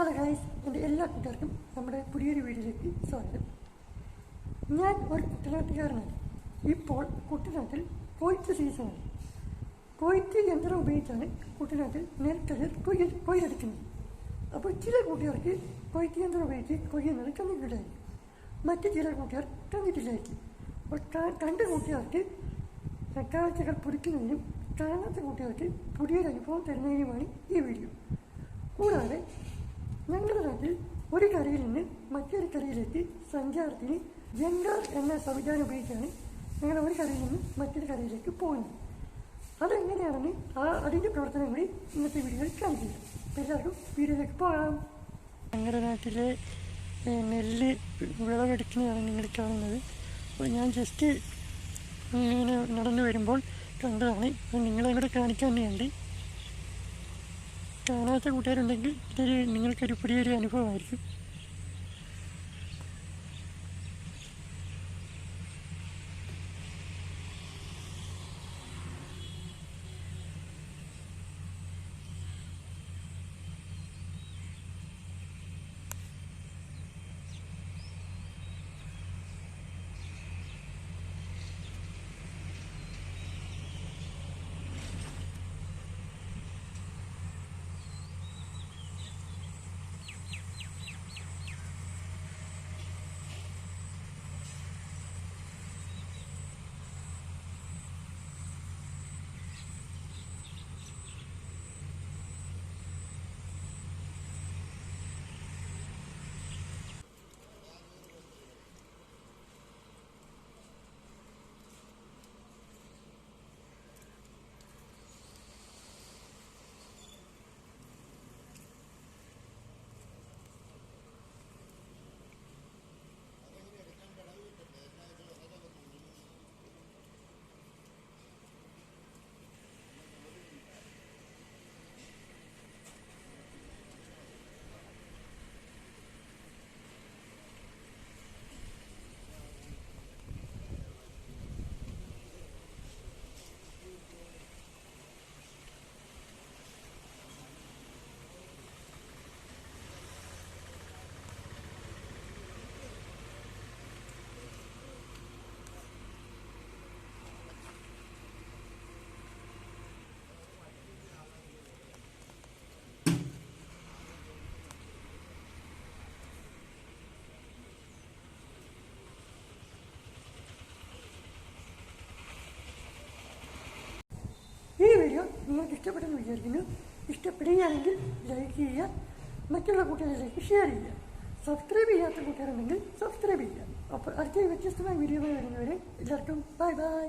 Hello guys എന്റെ എല്ലാ കൂട്ടുകാർക്കും നമ്മുടെ പുതിയൊരു വീഡിയോയിലേക്ക് സ്വാഗതം. ഞാൻ ഒരു കുട്ടനാട്ടുകാരനാണ്. ഇപ്പോൾ കുട്ടനാട്ടിൽ കൊയ്ത്ത് സീസണാണ് കൊയ്ത്ത് യന്ത്രം ഉപയോഗിച്ചാണ് കുട്ടനാട്ടിൽ നെൽക്കതിർ കൊയ്യ കൊയ്തെടുക്കുന്നത് അപ്പോൾ ചില കൂട്ടുകാർക്ക് കൊയ്ത്ത് യന്ത്രം ഉപയോഗിച്ച് കൊയ്യുന്നത് കണ്ടിട്ടില്ലായിരിക്കും മറ്റ് ചില കൂട്ടുകാർ കണ്ടിട്ടില്ലായിരിക്കും. അപ്പോൾ കണ്ട കൂട്ടുകാർക്ക് കാഴ്ചകൾ പുതുക്കുന്നതിനും കാണാത്ത കൂട്ടുകാർക്ക് പുതിയൊരു അനുഭവം തരുന്നതിനുമാണ് ഈ വീഡിയോ. കൂടാതെ കരയിൽ നിന്ന് മറ്റൊരു കരയിലേക്ക് സഞ്ചാരത്തിന് ജങ്കാർ എന്ന സംവിധാനം ഉപയോഗിച്ചാണ് ഞങ്ങൾ ഒരു കരയിൽ നിന്ന് മറ്റൊരു കരയിലേക്ക് പോകുന്നത്. അതെങ്ങനെയാണെന്ന് ആ അതിന്റെ പ്രവർത്തനം കൂടി ഇന്നത്തെ വീഡിയോയിൽ അപ്പോൾ എല്ലാവർക്കും വീഡിയോയിലേക്ക് പോകാം. ഞങ്ങളുടെ നാട്ടിലെ നെല്ല് വിളവെടുക്കുന്നതാണ് നിങ്ങൾ കാണുന്നത്. അപ്പോൾ ഞാൻ ജസ്റ്റ് ഇങ്ങനെ നടന്നു വരുമ്പോൾ കണ്ടതാണ്. അപ്പോൾ നിങ്ങളെ കൂടെ കാണിക്കാൻ വേണ്ടി കാണാത്ത കൂട്ടുകാരുണ്ടെങ്കിൽ ഇതൊരു നിങ്ങൾക്കൊരു പുതിയൊരു അനുഭവമായിരിക്കും. നിങ്ങൾക്ക് ഇഷ്ടപ്പെട്ടെന്ന് വിചാരിക്കുന്നു. ഇഷ്ടപ്പെടുകയാണെങ്കിൽ ലൈക്ക് ചെയ്യുക. മറ്റുള്ള കൂട്ടുകാരിലേക്ക് ഷെയർ ചെയ്യുക. സബ്സ്ക്രൈബ് ചെയ്യാത്ത കൂട്ടുകാരുണ്ടെങ്കിൽ സബ്സ്ക്രൈബ് ചെയ്യുക. അപ്പോൾ അടുത്ത വ്യത്യസ്തമായ വീഡിയോ വരുന്നവരെ എല്ലാവർക്കും ബൈ ബൈ